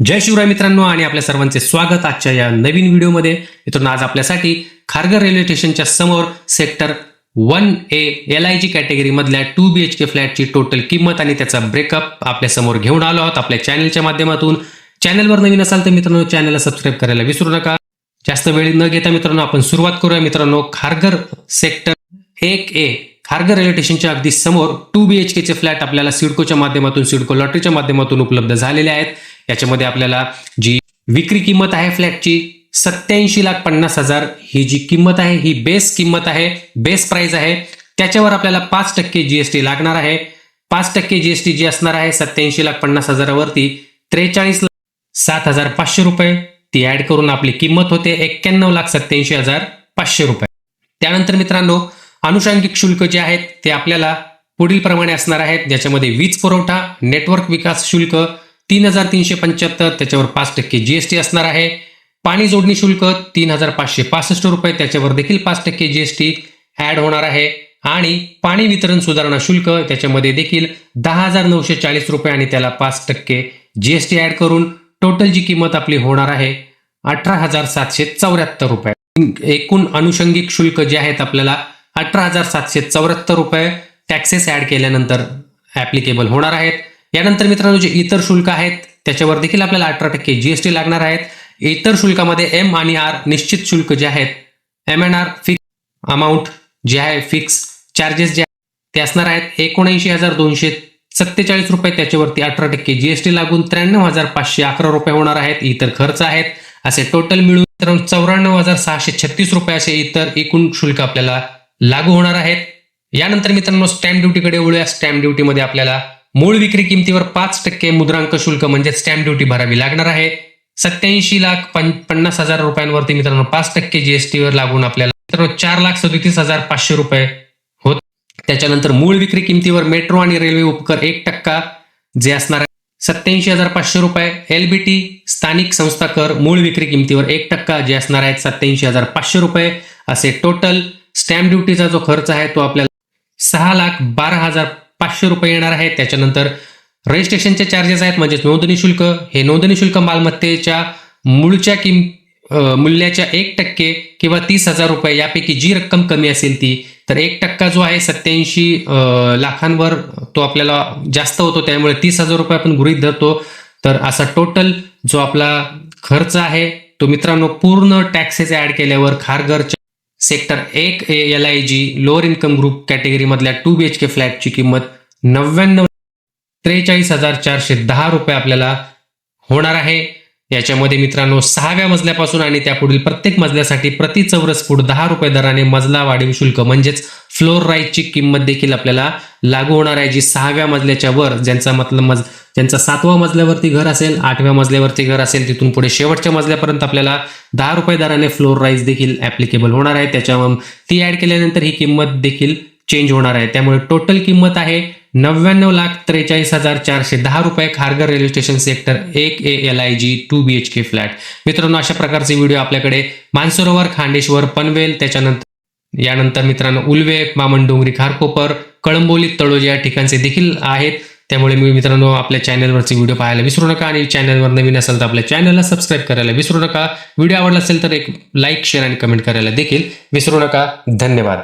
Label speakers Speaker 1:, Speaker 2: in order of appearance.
Speaker 1: जय शिवराय मित्रांनो आणि आपल्या सर्वांचे स्वागत आजच्या या नवीन व्हिडिओमध्ये. मित्रांनो आज आपल्यासाठी खारघर रेल्वे स्टेशनच्या समोर sector one A L I G category मधल्या टू बी एच के फ्लॅटची टोटल किंमत आणि त्याचा ब्रेकअप आपल्यासमोर घेऊन आलो आहोत आपल्या चॅनलच्या माध्यमातून. चॅनलवर नवीन असाल तर मित्रांनो चॅनलला सबस्क्राईब करायला विसरू नका. जास्त वेळ न घेता मित्रांनो आपण सुरुवात करूया. मित्रांनो खारघर सेक्टर एक ए खारघर रेल्वे स्टेशनच्या अगदी समोर टू बी एच केचे फ्लॅट आपल्याला सिडकोच्या माध्यमातून सिडको लॉटरीच्या माध्यमातून उपलब्ध झालेले आहेत. याच्यामध्ये आपल्याला जी विक्री किंमत आहे फ्लॅटची सत्याऐंशी लाख पन्नास हजार ही जी किंमत आहे ही बेस किंमत आहे बेस प्राइस आहे. त्याच्यावर आपल्याला पाच टक्के जीएसटी लागणार आहे. पाच टक्के जीएसटी जी असणार आहे सत्याऐंशी लाख पन्नास हजारावरती त्रेचाळीस लाख सात हजार पाचशे रुपये. ती ऍड करून आपली किंमत होते एक्क्याण्णव लाख सत्याऐंशी हजार पाचशे रुपये. त्यानंतर मित्रांनो अनुषंगिक शुल्क जे आहेत ते आपल्याला पुढील प्रमाणे असणार आहेत. ज्याच्यामध्ये वीज पुरवठा नेटवर्क विकास शुल्क तीन हजार तीनशे पंच्याहत्तर त्याच्यावर पाच टक्के जीएसटी असणार आहे. पाणी जोडणी शुल्क तीन हजार पाचशे पासष्ट रुपये त्याच्यावर देखील पाच टक्के जीएसटी ॲड होणार आहे. आणि पाणी वितरण सुधारणा शुल्क त्याच्यामध्ये देखील दहा हजार नऊशे चाळीस रुपये आणि त्याला पाच टक्के जीएसटी ॲड करून टोटल जी किंमत आपली होणार आहे अठरा हजार सातशे चौऱ्याहत्तर रुपये. एकूण अनुषंगिक शुल्क जे आहेत आपल्याला अठरा हजार सातशे चौऱ्याहत्तर रुपये टॅक्सेस ऍड केल्यानंतर ऍप्लिकेबल होणार आहेत. यानंतर मित्रांनो जे इतर शुल्क आहेत त्याच्यावर देखील आपल्याला अठरा टक्के जीएसटी लागणार आहेत. इतर शुल्कामध्ये एम आणि आर निश्चित शुल्क जे आहेत M N R fix amount जे आहे फिक्स चार्जेस जे ते असणार आहेत एकोणऐंशी हजार दोनशे सत्तेचाळीस रुपये. त्याच्यावरती अठरा टक्के जीएसटी लागून त्र्याण्णव हजार पाचशे अकरा रुपये होणार आहेत. इतर खर्च आहेत. असे टोटल मिळून चौऱ्याण्णव हजार सहाशे छत्तीस रुपये असे इतर एकूण शुल्क आपल्याला लागू होणार आहेत. यानंतर मित्रांनो स्टॅम्प ड्युटीकडे वळूया. स्टॅम्प ड्युटीमध्ये आपल्याला मूळ विक्री किमतीवर पाच टक्के मुद्रांक शुल्क म्हणजे स्टॅम्प ड्युटी भरावी लागणार आहे. सत्याऐंशी लाख पन्नास हजार रुपयांवरती मित्रांनो पाच टक्के जीएसटीवर लागून आपल्याला मित्रांनो चार लाख सदतीस हजार पाचशे रुपये होत. त्याच्यानंतर मूळ विक्री किमतीवर मेट्रो आणि रेल्वे उपकर एक टक्का जे असणार आहे सत्याऐंशी हजार पाचशे रुपये. एलबीटी स्थानिक संस्था कर मूळ विक्री किमतीवर एक टक्का जे असणार आहेत सत्याऐंशी हजार पाचशे रुपये. असे टोटल स्टॅम्प ड्युटीचा जो खर्च आहे तो आपल्याला सहा लाख बारा हजार पाचशे रुपये येणार आहे. त्याच्यानंतर रजिस्ट्रेशनचे चार्जेस आहेत म्हणजेच नोंदणी शुल्क. हे नोंदणी शुल्क मालमत्तेच्या मूळच्या किम मूल्याच्या एक टक्के किंवा तीस हजार रुपये यापैकी जी रक्कम कमी असेल ती तर एक टक्का जो आहे सत्याऐंशी लाखांवर तो आपल्याला जास्त होतो. त्यामुळे तीस हजार रुपये आपण गृहित धरतो. तर असा टोटल जो आपला खर्च आहे तो मित्रांनो पूर्ण टॅक्सेस ॲड केल्यावर खारघरच्या सेक्टर एक A L I G lower income group कॅटेगरीमधल्या two B H K फ्लॅटची किंमत नव्याण्णव त्रेचाळीस हजार चारशे दहा रुपये आपल्याला होणार आहे. याच्यामध्ये मित्रांनो सहाव्या मजल्यापासून आणि त्यापुढील प्रत्येक मजल्यासाठी प्रति चौरस फूट दहा रुपये दराने मजला वाढीव शुल्क म्हणजेच फ्लोर राईटची किंमत देखील आपल्याला लागू होणार आहे. जी सहाव्या मजल्याच्या वर ज्यांचा मतलब मज ज्यांचा सातव्या मजल्यावरती घर असेल आठव्या मजल्यावरती घर असेल तिथून पुढे शेवटच्या मजल्यापर्यंत आपल्याला दहा रुपये दराने फ्लोर राईज देखील ऍप्लिकेबल होणार आहे. त्याच्यावर ती ऍड केल्यानंतर ही किंमत देखील चेंज होणार आहे. त्यामुळे टोटल किंमत आहे नव्याण्णव लाख त्रेचाळीस हजार चारशे दहा रुपये खारघर रेल्वे स्टेशन सेक्टर एक A L I G two B H K flat. मित्रांनो अशा प्रकारचे व्हिडिओ आपल्याकडे मानसरोवर खांडेश्वर पनवेल त्याच्यानंतर यानंतर मित्रांनो उल्वे मामनडोंगरी खारकोपर कळंबोली तळोजी या ठिकाणचे देखील आहेत. त्यामुळे मी मित्रांनो आपल्या चॅनलवरचे व्हिडिओ पाहायला विसरू नका आणि चॅनलवर नवीन असेल तर आपल्या चॅनलला सबस्क्राईब करायला विसरू नका. व्हिडिओ आवडला असेल तर एक लाईक शेअर आणि कमेंट करायला देखील विसरू नका. धन्यवाद.